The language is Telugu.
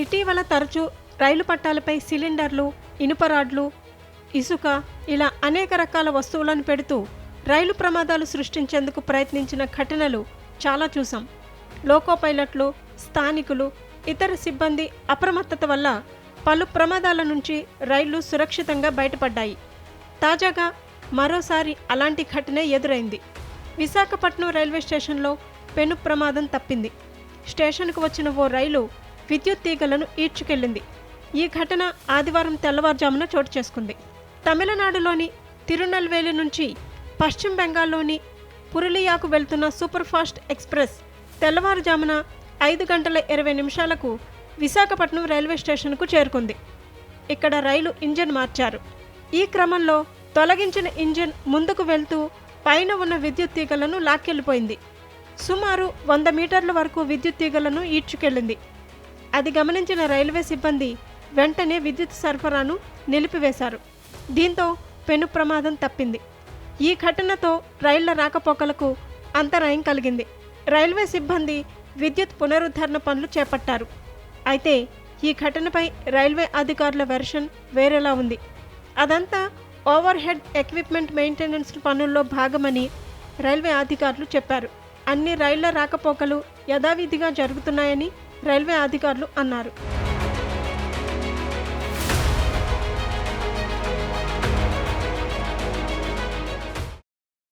ఇటీవల తరచూ రైలు పట్టాలపై సిలిండర్లు ఇనుప రాడ్లు ఇసుక ఇలా అనేక రకాల వస్తువులను పెడుతూ రైలు ప్రమాదాలు సృష్టించేందుకు ప్రయత్నించిన ఘటనలు చాలా చూసాం లోకో పైలట్లు స్థానికులు ఇతర సిబ్బంది అప్రమత్తత వల్ల పలు ప్రమాదాల నుంచి రైళ్ళు సురక్షితంగా బయటపడ్డాయి. తాజాగా మరోసారి అలాంటి ఘటనే ఎదురైంది. విశాఖపట్నం రైల్వే స్టేషన్లో పెను ప్రమాదం తప్పింది. స్టేషన్కు వచ్చిన ఓ రైలు విద్యుత్ తీగలను ఈడ్చుకెళ్ళింది ఈ ఘటన ఆదివారం తెల్లవారుజామున చోటు చేసుకుంది. తమిళనాడులోని తిరునల్వేలి నుంచి పశ్చిమ బెంగాల్లోని పురులియాకు వెళ్తున్న సూపర్ ఫాస్ట్ ఎక్స్ప్రెస్ తెల్లవారుజామున ఐదు గంటల ఇరవై నిమిషాలకు విశాఖపట్నం రైల్వే స్టేషన్కు చేరుకుంది. ఇక్కడ రైలు ఇంజన్ మార్చారు. ఈ క్రమంలో తొలగించిన ఇంజన్ ముందుకు వెళ్తూ పైన ఉన్న విద్యుత్ తీగలను లాక్కెళ్ళిపోయింది. సుమారు వంద మీటర్ల వరకు విద్యుత్ తీగలను ఈడ్చుకెళ్ళింది. అది గమనించిన రైల్వే సిబ్బంది వెంటనే విద్యుత్ సరఫరాను నిలిపివేశారు. దీంతో పెను ప్రమాదం తప్పింది. ఈ ఘటనతో రైళ్ళ రాకపోకలకు అంతరాయం కలిగింది. రైల్వే సిబ్బంది విద్యుత్ పునరుద్ధరణ పనులు చేపట్టారు. అయితే ఈ ఘటనపై రైల్వే అధికారుల వెర్షన్ వేరేలా ఉంది. అదంతా ఓవర్ హెడ్ ఎక్విప్మెంట్ మెయింటెనెన్స్ పనుల్లో భాగమని రైల్వే అధికారులు చెప్పారు. అన్ని రైళ్ళ రాకపోకలు యథావిధిగా జరుగుతున్నాయని రైల్వే అధికారులు అన్నారు.